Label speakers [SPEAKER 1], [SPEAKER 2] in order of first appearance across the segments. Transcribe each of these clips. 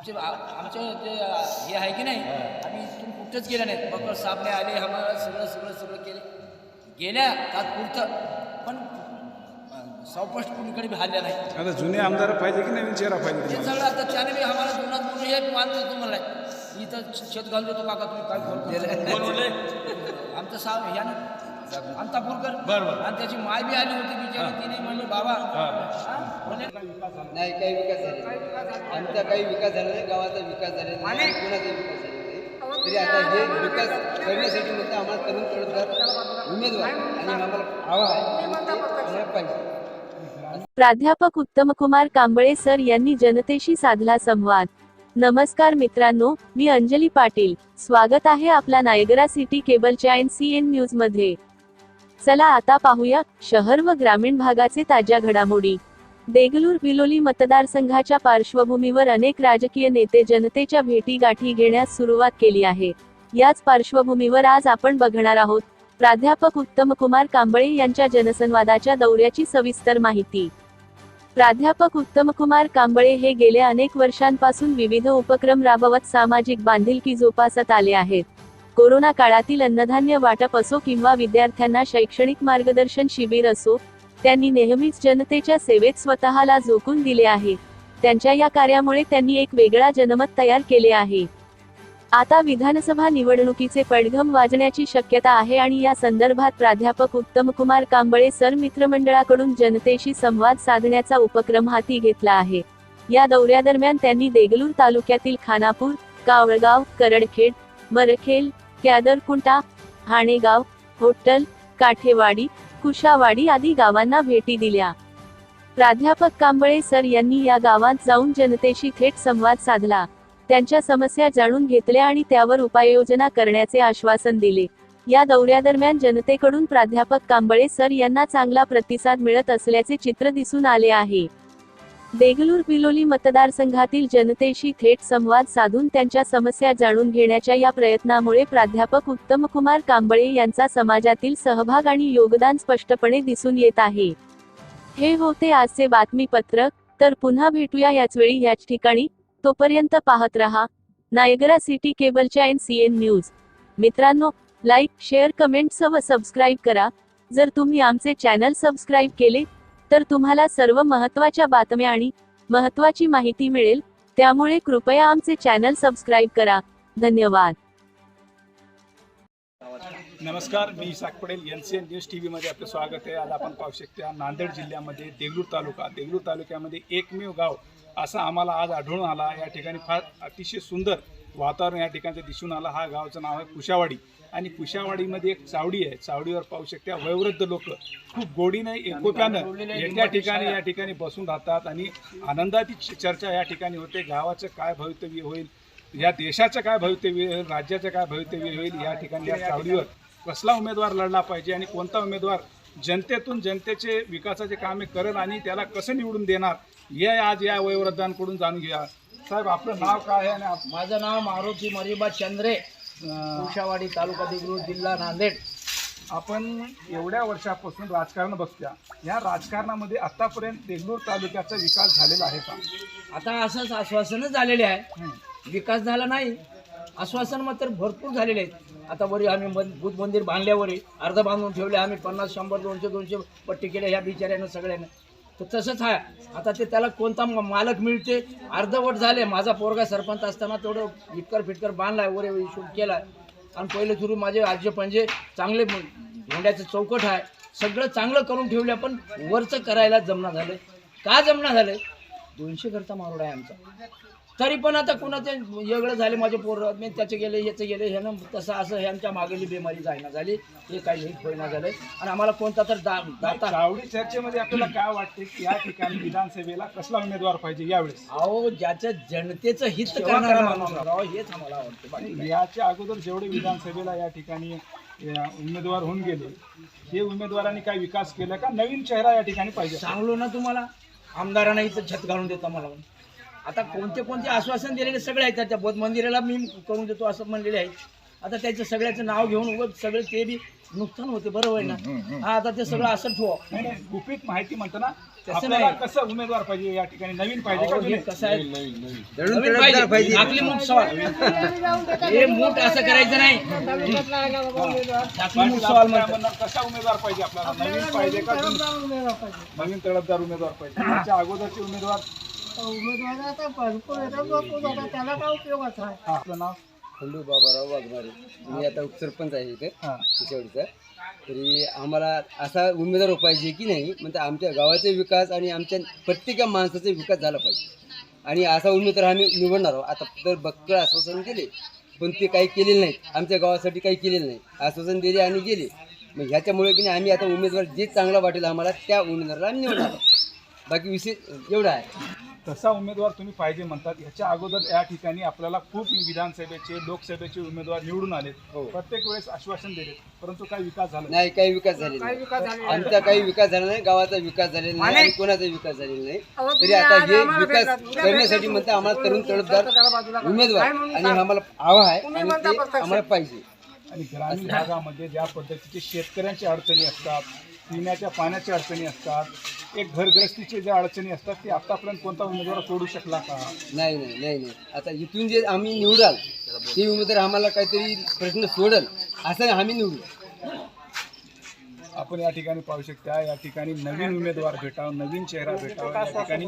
[SPEAKER 1] आमचे आमचे जे हे आहे की नाही? आम्ही इथून कुठंच गेलं नाही बकर साबणे आले आम्हाला सगळं सगळं सगळं केले. गेल्या तात्पुरतं पण अं, सौपष्ट कुणीकडे बी हल्ल्या नाही
[SPEAKER 2] आता जुने आमदार पाहिजे की नवीन चेहरा पाहिजे
[SPEAKER 1] ते
[SPEAKER 2] तुम्हाला
[SPEAKER 1] सगळं आता त्याने बी आम्हाला दोनात म्हणून हे मान देतो म्हणलाय इथं शेत घालून देतो काका तुम्ही काय फोन आमचं साव यानं अंतापूरकर
[SPEAKER 3] बरोबर.
[SPEAKER 1] आणि त्याची माय बी आली होती बिचारी. तिने म्हणले बाबा हा?
[SPEAKER 4] नाही काही विकास झाले नाही. आमचा काही विकास झाला नाही गावाचा विकास झालेला नाही आणि कोणाचा विकास झालेला नाही. तरी आता हे विकास करण्यासाठी म्हणतं आम्हाला तरुण तडफदार उमेदवार. आणि आम्हाला हवा आहे पाहिजे.
[SPEAKER 5] प्राध्यापक उत्तमकुमार कांबळे सर यांनी जनतेशी साधला संवाद. नमस्कार मित्रांनो मी अंजली पाटील. स्वागत आहे आपला नायगरा सिटी केबलच्या एन सी एन न्यूजमध्ये चला आता पाहूया शहर व ग्रामीण भागाचे ताज्या घडामोडी. देगलूर बिलोली मतदारसंघाच्या पार्श्वभूमीवर अनेक राजकीय नेते जनतेच्या भेटी गाठी घेण्यास सुरुवात केली आहे. याच पार्श्वभूमीवर आज आपण बघणार आहोत प्राध्यापक उत्तमकुमार कांबळे यांच्या जनसंवादाच्या दौऱ्याची सविस्तर माहिती. प्राध्यापक उत्तमकुमार कांबळे हे गेल्या अनेक वर्षांपासून विविध उपक्रम राबवत सामाजिक बांधिलकी जोपासत आले आहेत. कोरोना काळातील अन्नधान्य वाटप असो किंवा विद्यार्थ्यांना शैक्षणिक मार्गदर्शन शिबिर असो त्यांनी नेहमीच जनतेच्या सेवेत स्वतःला झोकून दिले आहे. त्यांच्या या कार्यामुळे त्यांनी एक वेगळा जनमत तयार केले आहे. आता विधानसभा निवडणुकीचे पडघम वाजण्याची शक्यता आहे आणि या संदर्भात प्राध्यापक उत्तमकुमार कांबळे सर मित्रमंडळाकडून जनतेशी संवाद साधण्याचा उपक्रम हाती घेतला आहे. या दौऱ्यादरम्यान त्यांनी देगलूर तालुक्यातील खानापूर कावळगाव करडखेड मरखेल कॅदरकुंटा हाणेगाव होट्टल काठेवाडी कुशावाडी आदी गावांना भेटी दिल्या. प्राध्यापक कांबळे सर यांनी या गावात जाऊन जनतेशी थेट संवाद साधला. त्यांच्या समस्या जाणून घेतल्या आणि त्यावर उपाययोजना करण्याचे आश्वासन दिले. या दौऱ्यादरम्यान जनतेकडून प्राध्यापक कांबळे सर यांना चांगला प्रतिसाद मिळत असल्याचे चित्र दिसून आले आहे. देगलूर बिलोली मतदारसंघातील जनतेशी थेट संवाद साधून त्यांच्या समस्या जाणून घेण्याच्या या प्रयत्नामुळे प्राध्यापक उत्तमकुमार कांबळे यांचा समाजातील सहभाग आणि योगदान स्पष्टपणे दिसून येत आहे. हे होते आजचे बातमीपत्र. तर पुन्हा भेटूया याच वेळी याच ठिकाणी. तोपर्यंत पाहत रहा. नायगरा सिटी केबलच्या एन सी एन न्यूज. मित्रांनो लाईक शेअर कमेंट्स व सबस्क्राईब करा. जर तुम्ही आमचे चॅनल सबस्क्राईब केले तर तुम्हाला सर्व महत्त्वाच्या बातम्या आणि महत्त्वाची माहिती मिळेल. त्यामुळे कृपया आमचे चॅनल सबस्क्राईब करा. धन्यवाद.
[SPEAKER 2] नमस्कार मी Isak Patel N C N news T व्हीमध्ये आपलं स्वागत आहे. आज आपण पाहू शकता नांदेड जिल्ह्यामध्ये देगलूर तालुका. देगलूर तालुक्यामध्ये एकमेव गाव असा आम्हाला आज आढळून आला. या ठिकाणी फार अतिशय सुंदर वातावरण या ठिकाणचं दिसून आलं. हा गावचं नाव आहे कुशावाडी. आणि कुशावाडीमध्ये एक चावडी आहे. चावडीवर पाहू शकता वयोवृद्ध लोक खूप गोडीने एकोप्यानं एका ठिकाणी या ठिकाणी बसून राहतात. आणि आनंदाची चर्चा या ठिकाणी होते. गावाचं काय भवितव्य होईल? या देशाचं काय भवितव्य होईल? राज्याचं काय भवितव्य होईल? या ठिकाणी या चावडीवर कसला उमेदवार लढला पाहिजे? आणि कोणता उमेदवार जनतेतून जनतेचे विकासाचे कामे करेल आणि त्याला कसं निवडून देणार? हे आज या वयोवृद्धांकडून जाणून घ्या. साहेब आपलं नाव काय आहे आणि
[SPEAKER 1] माझं नाव मारुती मरिबा चंद्रे उषावाडी तालुका देगलूर जिल्हा नांदेड.
[SPEAKER 2] आपण एवढ्या वर्षापासून राजकारण बघत्या. या राजकारणामध्ये आतापर्यंत देगलूर तालुक्याचा विकास झालेला आहे का?
[SPEAKER 1] आता असंच आश्वासनच झालेले आहे. विकास झाला नाही. आश्वासन मात्र भरपूर झालेले आहेत. आता वरी आम्ही मन- बुद्ध मंदिर बांधल्यावरी अर्ध बांधून ठेवले. आम्ही पन्नास शंभर दोनशे दोनशे पट्टी केल्या ह्या बिचाऱ्यानं सगळ्यांना. तर तसंच आहे. आता ते त्याला कोणता मालक मिळते? अर्धवट झाले. माझा पोरगा सरपंच असताना तेवढं इटकर फिटकर बांधलाय वरे शूट केलाय. आणि पहिले सुरू माझे आजी पंजे चांगले म- चौकट आहे. सगळं चांगलं करून ठेवलं पण वरचं करायला जमना झालं का जमना झालं दोनशे घरचा मारोड आहे आमचा. तरी पण आता कुणाचं वेगळं झाले माझे पोरं मी त्याचे गेले ह्याचे गेले ह्यानं तसं असं ह्यांच्या मागेली बेमारी जायना झाली. हे काही हे होईना झालं. आणि आम्हाला कोणता तर दा दाता
[SPEAKER 2] चावडी चर्चेमध्ये आपल्याला काय वाटते की या ठिकाणी विधानसभेला कसला उमेदवार पाहिजे यावेळेस?
[SPEAKER 1] अहो ज्याच्या जनतेचं हित करणारा माणूस. राव हेच आम्हाला आवडते. काही.
[SPEAKER 2] याच्या अगोदर जेवढे विधानसभेला या ठिकाणी उमेदवार होऊन गेले हे उमेदवारांनी काय विकास केला का? नवीन चेहरा या ठिकाणी पाहिजे.
[SPEAKER 1] सांगलो ना तुम्हाला. आमदारांना इथं छत घालून देतो मला. आता कोणते कोणते आश्वासन दिलेले सगळे आहेत त्या बौद्ध मंदिराला मी करून देतो असं म्हणलेले आहे आता त्याचं सगळ्याचं नाव घेऊन उगत सगळे ते बी नुकसान होते बरोबर आहे ना? हा आता ते सगळं असं ठेवा.
[SPEAKER 2] नाही नाही गुपित माहिती म्हणतो ना
[SPEAKER 1] तसं
[SPEAKER 2] आपल्याला
[SPEAKER 1] नाही.
[SPEAKER 2] कसं उमेदवार पाहिजे या ठिकाणी? नवीन पाहिजे का
[SPEAKER 1] अहो, हे
[SPEAKER 2] जुने?
[SPEAKER 1] कसं आहे?
[SPEAKER 4] दळून
[SPEAKER 1] नवीन
[SPEAKER 4] तडफदार पाहिजे.
[SPEAKER 1] आपली मूठ सवाल हे मूठ असं करायचं नाही. आपली मूठ सवाल म्हणतात.
[SPEAKER 2] कसा उमेदवार पाहिजे आपल्याला? नवीन पाहिजे का जुने? नवीन तडफदार उमेदवार पाहिजे. त्याच्या अगोदरचे उमेदवार
[SPEAKER 3] त्याला काय उपयोगाचा आहे
[SPEAKER 2] आपलं नाव
[SPEAKER 4] खंडू बाबाराव वाघमारे मी आता उपसरपंच आहे इथे
[SPEAKER 2] हा
[SPEAKER 4] तरी आम्हाला असा उमेदवार पाहिजे की नाही? म्हणजे आमच्या गावाचा विकास आणि आमच्या प्रत्येक माणसाचा विकास झाला पाहिजे आणि असा उमेदवार आम्ही निवडणार आहोत आता तर बक्कळ आश्वासन केले पण ते काही केलेलं नाही आमच्या गावासाठी काही केलेलं नाही आश्वासन दिले आणि गेले मग ह्याच्यामुळे की नाही आम्ही आता उमेदवार जे चांगला वाटेल आम्हाला त्या उमेदवाराला आम्ही निवडणार आहोत बाकी विषय एवढा आहे.
[SPEAKER 2] तसा उमेदवार तुम्ही पाहिजे म्हणतात ह्याच्या अगोदर या ठिकाणी आपल्याला खूप विधानसभेचे लोकसभेचे उमेदवार निवडून आले
[SPEAKER 4] हो.
[SPEAKER 2] प्रत्येक वेळेस आश्वासन दिले परंतु काही विकास झाला नाही.
[SPEAKER 4] नाही काही विकास झालेला नाही
[SPEAKER 3] विकास झालेला
[SPEAKER 4] आमचा काही विकास झाला नाही गावाचा विकास झालेला नाही आणि कोणाचा विकास झालेला नाही तरी आता हे विकास करण्यासाठी
[SPEAKER 3] भेटलात.
[SPEAKER 4] म्हणता आम्हाला तरुण तडफदार. उमेदवार आणि? आम्हाला हवा आहे आणि. आम्हाला पाहिजे
[SPEAKER 2] आणि ग्रामीण भागामध्ये ज्या पद्धतीचे शेतकऱ्यांच्या अडचणी असतात पिण्याच्या पाण्याच्या अडचणी असतात एक घरग्रस्तीचे ज्या अडचणी असतात ते आतापर्यंत कोणता उमेदवार सोडू शकला का?
[SPEAKER 4] नाही नाही नाही नाही. आता इथून जे आम्ही निवडाल ते उमेदवार आम्हाला काहीतरी प्रश्न सोडल असं आम्ही निवडू.
[SPEAKER 2] आपण या ठिकाणी पाहू शकता या ठिकाणी नवीन उमेदवार भेटावं नवीन चेहरा भेटावा या ठिकाणी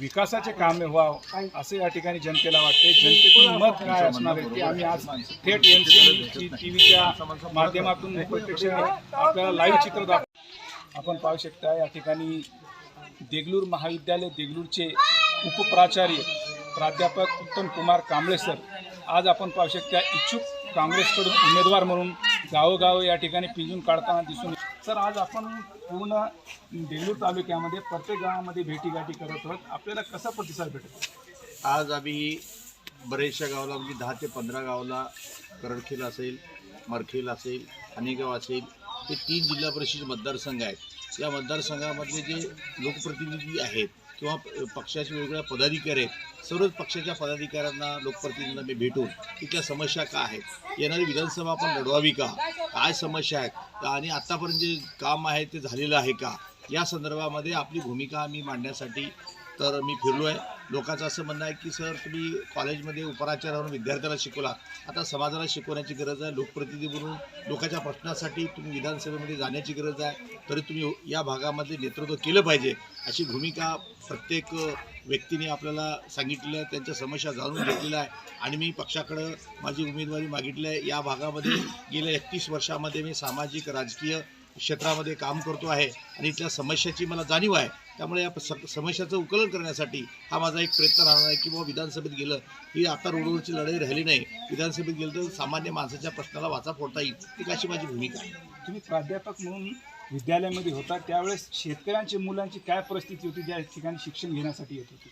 [SPEAKER 2] विकासाचे कामे व्हावं असं या ठिकाणी जनतेला वाटते जनतेतून मत काय असणार आहे ते आम्ही आज थेट एन टी व्हीच्या माध्यमातून प्रत्यक्ष आपल्याला लाईव्ह चित्र दाखव आपण पाहू शकता या ठिकाणी देगलूर महाविद्यालय देगलूरचे उपप्राचार्य प्राध्यापक उत्तम कुमार कांबळे सर. आज आपण पाहू शकता इच्छुक काँग्रेसकडून उमेदवार म्हणून गावोगाव या ठिकाणी पिंजून काढताना दिसून सर आज आपण पूर्ण देगलूर तालुक्यामध्ये प्रत्येक गावामध्ये भेटीगाठी करत आहोत. आपल्याला कसा प्रतिसाद भेटतो
[SPEAKER 6] आज आम्ही बरेचशा गावाला म्हणजे दहा ते पंधरा गावाला करडखेल असेल मरखेल असेल हनीगाव असेल हे तीन जिल्हा परिषद मतदारसंघ आहेत. या मतदारसंघामधले जे लोकप्रतिनिधी आहेत किंवा पक्षाचे वेगवेगळ्या पदाधिकारी आहेत सर्वच पक्षाच्या पदाधिकाऱ्यांना लोकप्रतिनिधींना मी भेटून तिथल्या समस्या का आहेत येणारी विधानसभा आपण लढवावी का काय समस्या आहेत आणि आत्तापर्यंत जे काम आहे ते झालेलं आहे का या संदर्भामध्ये आपली भूमिका मी मांडण्यासाठी तर मी फिरलो आहे लोकांचं असं म्हणणं आहे की सर तुम्ही कॉलेजमध्ये उपराचार म्हणून विद्यार्थ्याला शिकवला. आता समाजाला शिकवण्याची गरज आहे लोकप्रतिनिधी म्हणून लोकांच्या प्रश्नासाठी तुम्ही विधानसभेमध्ये जाण्याची गरज आहे. तरी तुम्ही या भागामध्ये नेतृत्व केलं पाहिजे. अशी भूमिका प्रत्येक व्यक्तीने आपल्याला सांगितलेलं आहे. त्यांच्या समस्या जाणून घेतलेल्या आहे. आणि मी पक्षाकडं माझी उमेदवारी मागितली आहे. या भागामध्ये गेल्या एकतीस वर्षामध्ये मी सामाजिक राजकीय क्षेत्रामध्ये काम करतो आहे आणि इथल्या समस्याची मला जाणीव आहे. त्यामुळे या स- समस्याचं उकलन करण्यासाठी हा माझा एक प्रयत्न राहणार आहे की बाबा विधानसभेत गेलं ही आता रोडवरची लढाई राहिली नाही. विधानसभेत गेलं तर सामान्य माणसाच्या प्रश्नाला वाचा फोडता येईल. ती अशी माझी भूमिका आहे.
[SPEAKER 2] तुम्ही प्राध्यापक म्हणून विद्यालयामध्ये होता. त्यावेळेस शेतकऱ्यांची मुलांची काय परिस्थिती होती? ज्या ठिकाणी शिक्षण घेण्यासाठी येत होती?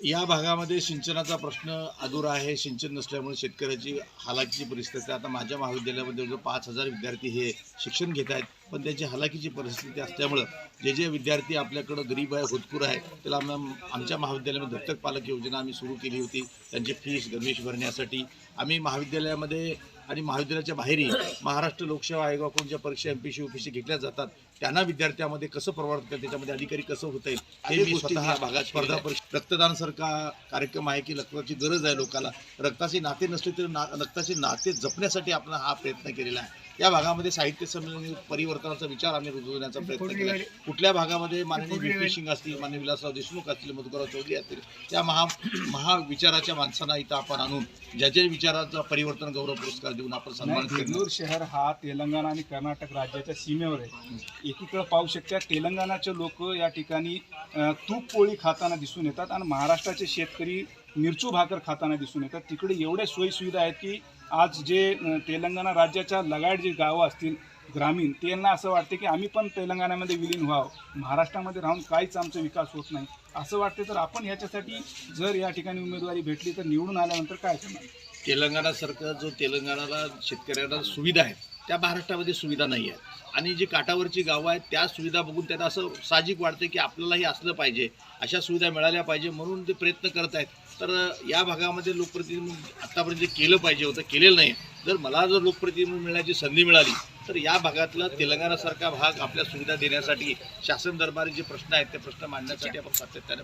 [SPEAKER 6] या भागामध्ये सिंचनाचा प्रश्न अधुरा आहे. सिंचन नसल्यामुळे शेतकऱ्याची हालाकीची परिस्थिती आता माझ्या महाविद्यालयामध्ये जो पाच हजार विद्यार्थी हे शिक्षण घेत आहेत. पण त्याची हालाकीची परिस्थिती असल्यामुळं जे जे विद्यार्थी आपल्याकडं गरीब आहे होतपूर आहे त्याला आम आमच्या महाविद्यालयामध्ये दत्तक पालक योजना आम्ही सुरू केली होती. त्यांची फीस गणवेश भरण्यासाठी आम्ही महाविद्यालयामध्ये आणि महाविद्यालयाच्या बाहेरही महाराष्ट्र लोकसेवा आयोगाकडून ज्या परीक्षा एम पी सी ओपीसी घेतल्या जातात त्यांना विद्यार्थ्यामध्ये कसं प्रवर्तन करतात त्याच्यामध्ये अधिकारी कसं होता येईल हे मी स्वतः भागात स्पर्धा परीक्षा रक्तदानासारखा कार्यक्रम आहे की रक्ताची गरज आहे लोकांना रक्ताचे नाते नसले तरी ना रक्ताचे नाते जपण्यासाठी आपण हा प्रयत्न केलेला आहे. या भागामध्ये साहित्य संमेलन परिवर्तनाचा विचार आम्ही रुजवण्याचा प्रयत्न केला आहे. कुठल्या भागामध्ये माननीय बी पी सिंग असतील माननीय विलासराव देशमुख असतील मधुकरराव चौधरी असतील त्या महा महाविचाराच्या माणसांना इथं आपण आणून ज्याच्या विचाराचा परिवर्तन गौरव पुरस्कार देऊन आपण सन्मान
[SPEAKER 2] शहर हा तेलंगणा आणि कर्नाटक राज्याच्या सीमेवर आहे. एकीकडं पाहू शकता तेलंगणाचे लोक या ठिकाणी तूप पोळी खाताना दिसून येतात आणि महाराष्ट्राचे शेतकरी मिरचू भाकर खाताना दिसून येतात. तिकडे एवढ्या सोयीसुविधा आहेत की आज जे तेलंगणा राज्याच्या लगाड जी गावं असतील ग्रामीण त्यांना असं वाटते की आम्ही पण तेलंगणामध्ये विलीन व्हावं. महाराष्ट्रामध्ये राहून काहीच आमचा विकास होत नाही. असं वाटते तर आपण ह्याच्यासाठी जर या ठिकाणी उमेदवारी भेटली तर निवडून आल्यानंतर काय करणार?
[SPEAKER 6] तेलंगणासारखं जो तेलंगणाला शेतकऱ्यांना सुविधा आहेत त्या महाराष्ट्रामध्ये सुविधा नाही आहेत. आणि जी काठावरची गावं आहेत त्या सुविधा बघून त्यांना असं साहजिक वाटतं की आपल्यालाही असलं पाहिजे अशा सुविधा मिळाल्या पाहिजे म्हणून ते प्रयत्न करत आहेत. तर या भागामध्ये लोकप्रतिनिधी आतापर्यंत जे केलं पाहिजे होतं केलेलं नाही. जर मला जर लोकप्रतिनिधी मिळण्याची संधी मिळाली तर या भागातला तेलंगणासारखा भाग आपल्या सुविधा देण्यासाठी शासन दरबारी जे प्रश्न आहेत ते प्रश्न मांडण्यासाठी आपण सातत्याने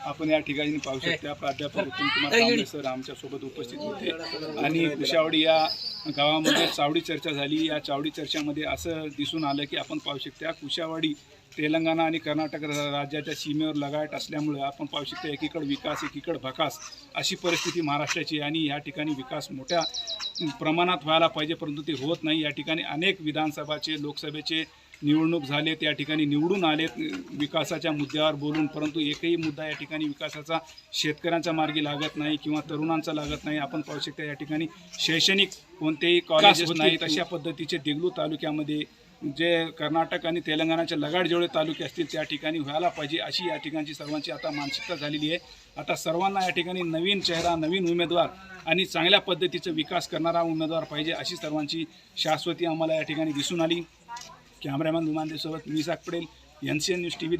[SPEAKER 2] आपण या ठिकाणी पाहू शकता प्राध्यापक उत्तम कुमार कांबळे सर आमच्यासोबत उपस्थित होते. आणि कुशावडी या गावामध्ये चावडी चर्चा झाली. या चावडी चर्चामध्ये असं दिसून आलं की आपण पाहू शकता कुशावाडी तेलंगणा आणि कर्नाटक राज्याच्या सीमेवर लगाट असल्यामुळे आपण पाहू शकता एकीकडे विकास एकीकडे भकास अशी परिस्थिती महाराष्ट्राची आणि या ठिकाणी विकास मोठ्या प्रमाणात व्हायला पाहिजे परंतु ते होत नाही. या ठिकाणी अनेक विधानसभाचे लोकसभेचे निवडणूक झाले त्या ठिकाणी निवडून आलेत विकासाच्या मुद्द्यावर बोलून परंतु एकही मुद्दा या ठिकाणी विकासाचा शेतकऱ्यांच्या मार्गी लागत नाही किंवा तरुणांचा लागत नाही. आपण पाहू शकता या ठिकाणी शैक्षणिक कोणतेही कॉलेजेस नाहीत अशा पद्धतीचे देगलू तालुक्यामध्ये जे कर्नाटक आणि तेलंगणाचे लगाड जेवढे तालुके असतील त्या ठिकाणी व्हायला पाहिजे अशी या ठिकाणची सर्वांची आता मानसिकता झालेली आहे. आता सर्वांना या ठिकाणी नवीन चेहरा नवीन उमेदवार आणि चांगल्या पद्धतीचा विकास करणारा उमेदवार पाहिजे अशी सर्वांची शाश्वती आम्हाला या ठिकाणी दिसून आली. कॅमेरामॅन दुमानदेसोबत मी साक Patel N C N news T V